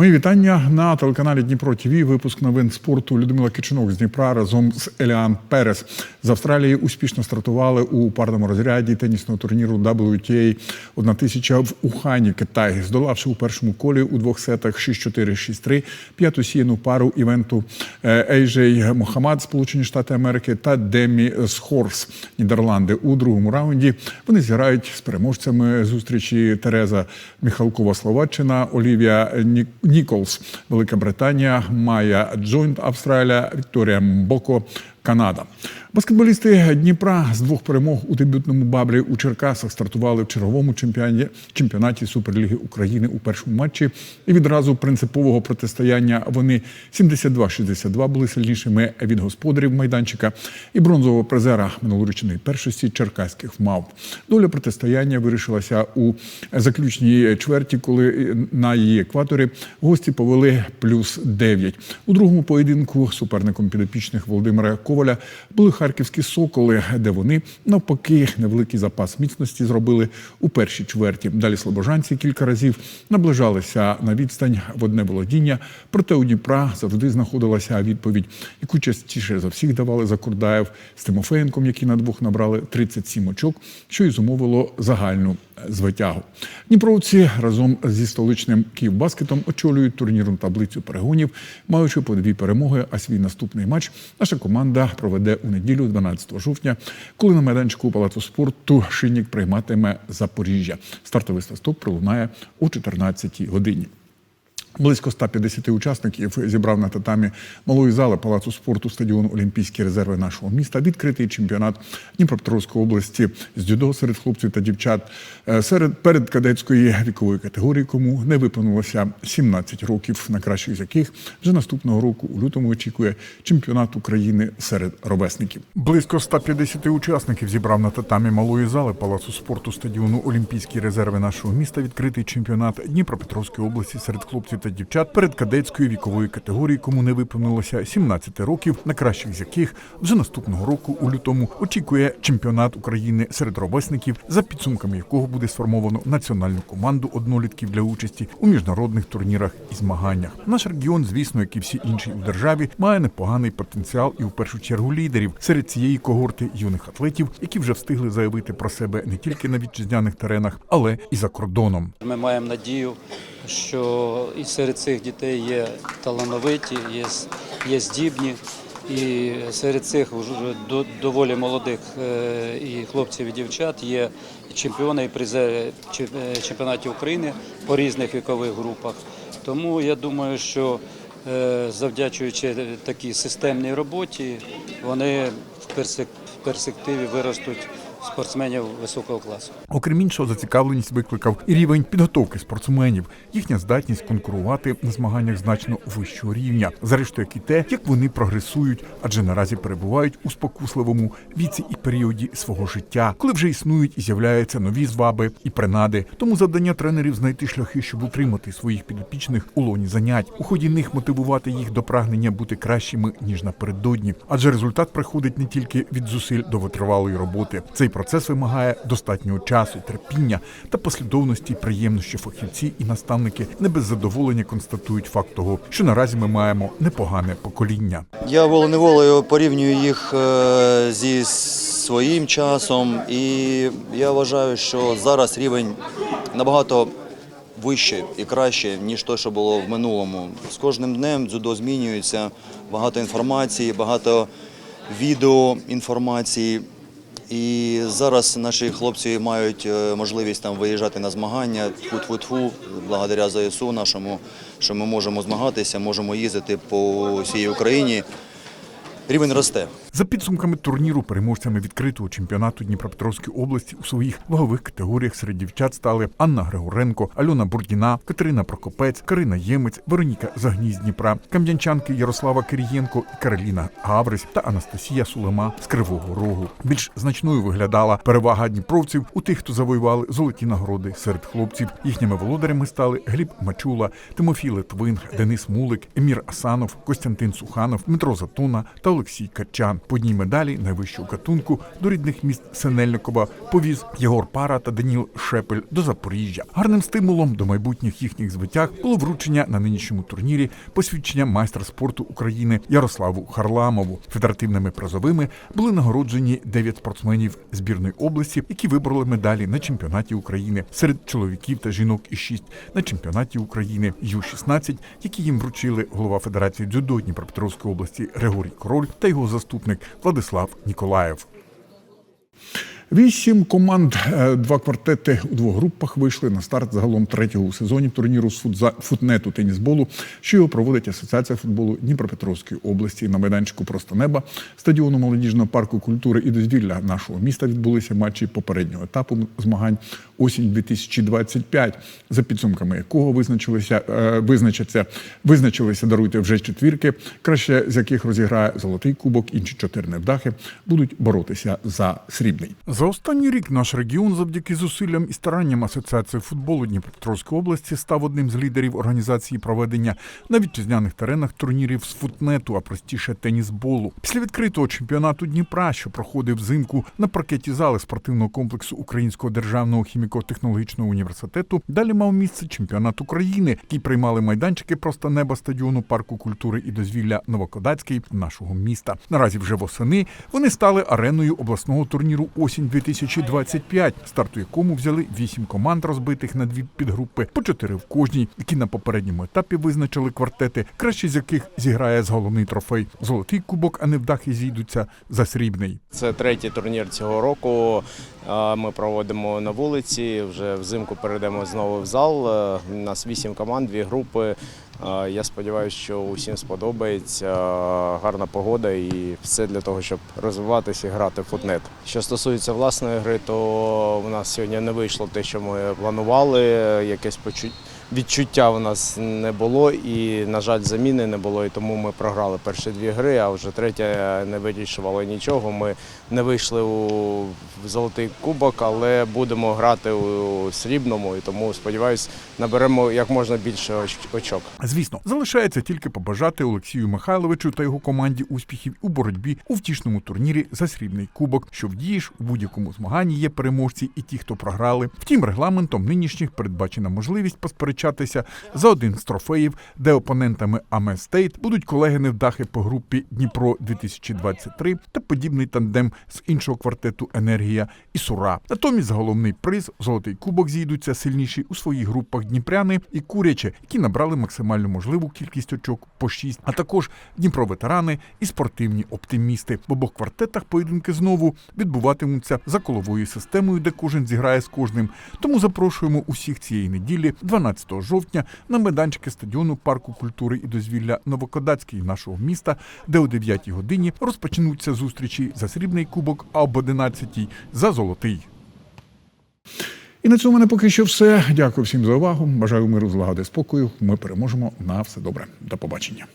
Мої вітання на телеканалі Дніпро ТВ. Випуск новин спорту Людмила Кичинок з Дніпра разом з Еліан Перес з Австралії успішно стартували у парному розряді тенісного турніру WTA 1000 в Ухані, Китай, здолавши у першому колі у двох сетах 6-4, 6-3 п'яту сіяну пару івенту е, Ейжей Мохамад, Сполучені Штати Америки та Демі Схорс, Нідерланди. У другому раунді вони зіграють з переможцями зустрічі Тереза Михалкова, Словаччина, Олівія Ні- Ніколс, Велика Британія, Майя Джойнт, Австралія, Вікторія Мбоко, Канада. Баскетболісти Дніпра з двох перемог у дебютному баблі у Черкасах стартували в черговому чемпіоні, чемпіонаті Суперліги України у першому матчі. І відразу принципового протистояння вони 72-62 були сильнішими від господарів майданчика і бронзового призера минулорічної першості черкаських мавп. Доля протистояння вирішилася у заключній чверті, коли на її екваторі гості повели плюс 9. У другому поєдинку суперником підопічних Володимира Коваля були харківські соколи, де вони навпаки невеликий запас міцності зробили у першій чверті. Далі слобожанці кілька разів наближалися на відстань в одне володіння. Проте у Дніпра завжди знаходилася відповідь, яку частіше за всіх давали Закурдаєв з Тимофеєнком, які на двох набрали 37 очок, що й зумовило загальну звитягу. Дніпровці разом зі столичним Київбаскетом очолюють турнірну таблицю перегонів, маючи по дві перемоги. А свій наступний матч наша команда проведе у неділю, 12 жовтня, коли на майданчику палацу спорту Шинік прийматиме Запоріжжя. Стартовий свисток пролунає о 14 годині. Близько 150 учасників зібрав на татамі малої зали палацу спорту стадіону Олімпійські резерви нашого міста. Відкритий чемпіонат Дніпропетровської області з дзюдо серед хлопців та дівчат Е, серед перед кадетської вікової категорії, кому не виповнилося 17 років, на кращих з яких вже наступного року у лютому очікує чемпіонат України серед ровесників. Близько 150 учасників зібрав на татамі малої зали палацу спорту стадіону Олімпійські резерви нашого міста. Відкритий чемпіонат Дніпропетровської області серед хлопців та дівчат перед кадетської вікової категорії, кому не виповнилося 17 років, на кращих з яких вже наступного року у лютому очікує чемпіонат України серед ровесників, за підсумками якого буде сформовано національну команду однолітків для участі у міжнародних турнірах і змаганнях. Наш регіон, звісно, як і всі інші у державі, має непоганий потенціал і в першу чергу лідерів серед цієї когорти юних атлетів, які вже встигли заявити про себе не тільки на вітчизняних теренах, але і за кордоном. Ми маємо надію, що і серед цих дітей є талановиті, є, є здібні, і серед цих вже до- доволі молодих е, і хлопців і дівчат є чемпіони і призери чемпіонатів України по різних вікових групах. Тому я думаю, що е, завдячуючи такій системній роботі, вони в перспективі виростуть спортсменів високого класу. Окрім іншого, зацікавленість викликав і рівень підготовки спортсменів, їхня здатність конкурувати на змаганнях значно вищого рівня. Зрештою, як і те, як вони прогресують, адже наразі перебувають у спокусливому віці і періоді свого життя, коли вже існують і з'являються нові зваби і принади. Тому завдання тренерів знайти шляхи, щоб утримати своїх підопічних у лоні занять, у ході них мотивувати їх до прагнення бути кращими ніж напередодні. Адже результат приходить не тільки від зусиль довготривалої роботи. Цей процес вимагає достатнього часу, терпіння та послідовності і приємності фахівці і наставники не без задоволення констатують факт того, що наразі ми маємо непогане покоління. Я волоневолею порівнюю їх е, зі своїм часом, і я вважаю, що зараз рівень набагато вище і краще, ніж те, що було в минулому. З кожним днем дзюдо змінюється, багато інформації, багато відео інформації. І зараз наші хлопці мають е, можливість там виїжджати на змагання тфу-тфу-тфу, благодаря ЗСУ нашому, що ми можемо змагатися, можемо їздити по всій Україні. Рівень росте. За підсумками турніру, переможцями відкритого чемпіонату Дніпропетровської області у своїх вагових категоріях серед дівчат стали Анна Григоренко, Альона Бурдіна, Катерина Прокопець, Карина Ємець, Вероніка Загній Дніпра, кам'янчанки Ярослава Кирієнко Кароліна Гаврись та Анастасія Сулема з Кривого Рогу. Більш значною виглядала перевага дніпровців у тих, хто завоювали золоті нагороди серед хлопців. Їхніми володарями стали Гліб Мачула, Тимофій Литвин, Денис Мулик, Емір Асанов, Костянтин Суханов, Дмитро Затуна та Олексій Качан. По одній медалі найвищого гатунку до рідних міст Синельникова повіз Єгор Пара та Даніл Шепель до Запоріжжя. Гарним стимулом до майбутніх їхніх звитяг було вручення на нинішньому турнірі посвідчення майстра спорту України Ярославу Харламову. Федеративними призовими були нагороджені дев'ять спортсменів збірної області, які вибороли медалі на чемпіонаті України серед чоловіків та жінок і шість на чемпіонаті України Ю-16, які їм вручили голова Федерації дзюдо Дніпропетровської області Григорій Король та його заступник Владислав Ніколаєв. Вісім команд, е, два квартети у двох групах вийшли на старт загалом третього у сезоні турніру з футза- футнету тенісболу, що його проводить Асоціація футболу Дніпропетровської області на майданчику Просто неба стадіону молодіжного парку культури і дозвілля нашого міста відбулися матчі попереднього етапу змагань осінь 2025, за підсумками якого визначилися е, визначаться, визначилися даруйте вже четвірки, краще з яких розіграє золотий кубок. Інші чотири невдахи будуть боротися за срібний. За останній рік наш регіон, завдяки зусиллям і старанням Асоціації футболу Дніпропетровської області, став одним з лідерів організації проведення на вітчизняних теренах турнірів з футнету, а простіше тенісболу. Після відкритого чемпіонату Дніпра, що проходив взимку на паркеті зали спортивного комплексу Українського державного хіміко-технологічного університету, далі мав місце чемпіонат України, який приймали майданчики просто неба стадіону парку культури і дозвілля Новокодацький нашого міста. Наразі вже восени вони стали ареною обласного турніру осінь 2025, старту якому взяли вісім команд, розбитих на дві підгрупи, по чотири в кожній, які на попередньому етапі визначили квартети, кращі з яких зіграє з головний трофей золотий кубок, а невдахи зійдуться за срібний. Це третій турнір цього року. Ми проводимо на вулиці. Вже взимку перейдемо знову в зал. Е, У нас вісім команд, дві групи. Я сподіваюся, що усім сподобається гарна погода і все для того, щоб розвиватися і грати в футнет. Що стосується власної гри, то в нас сьогодні не вийшло те, що ми планували. Якесь почуття. Відчуття в нас не було і, на жаль, заміни не було, і тому ми програли перші дві гри, а вже третя не вирішувала нічого. Ми не вийшли у золотий кубок, але будемо грати у срібному, і тому сподіваюсь, наберемо як можна більше очок. Звісно, залишається тільки побажати Олексію Михайловичу та його команді успіхів у боротьбі у втішному турнірі за срібний кубок, що вдієш у будь-якому змаганні є переможці і ті, хто програли. Втім, регламентом нинішніх передбачена можливість посперечатися за один з трофеїв, де опонентами Аме Стейт будуть колеги невдахи по групі Дніпро 2023 та подібний тандем з іншого квартету Енергія і Сура. Натомість головний приз золотий кубок зійдуться сильніші у своїх групах Дніпряни і Куряче, які набрали максимально можливу кількість очок по 6, а також Дніпро-ветерани і спортивні оптимісти. В обох квартетах поєдинки знову відбуватимуться за коловою системою, де кожен зіграє з кожним. Тому запрошуємо усіх цієї неділі, 12 жовтня, на майданчики стадіону парку культури і дозвілля Новокодацький нашого міста, де о 9 годині розпочнуться зустрічі за срібний кубок, а об 11 за золотий. І на цьому мене поки що все. Дякую всім за увагу. Бажаю миру, злагоди, спокою. Ми переможемо на все добре. До побачення.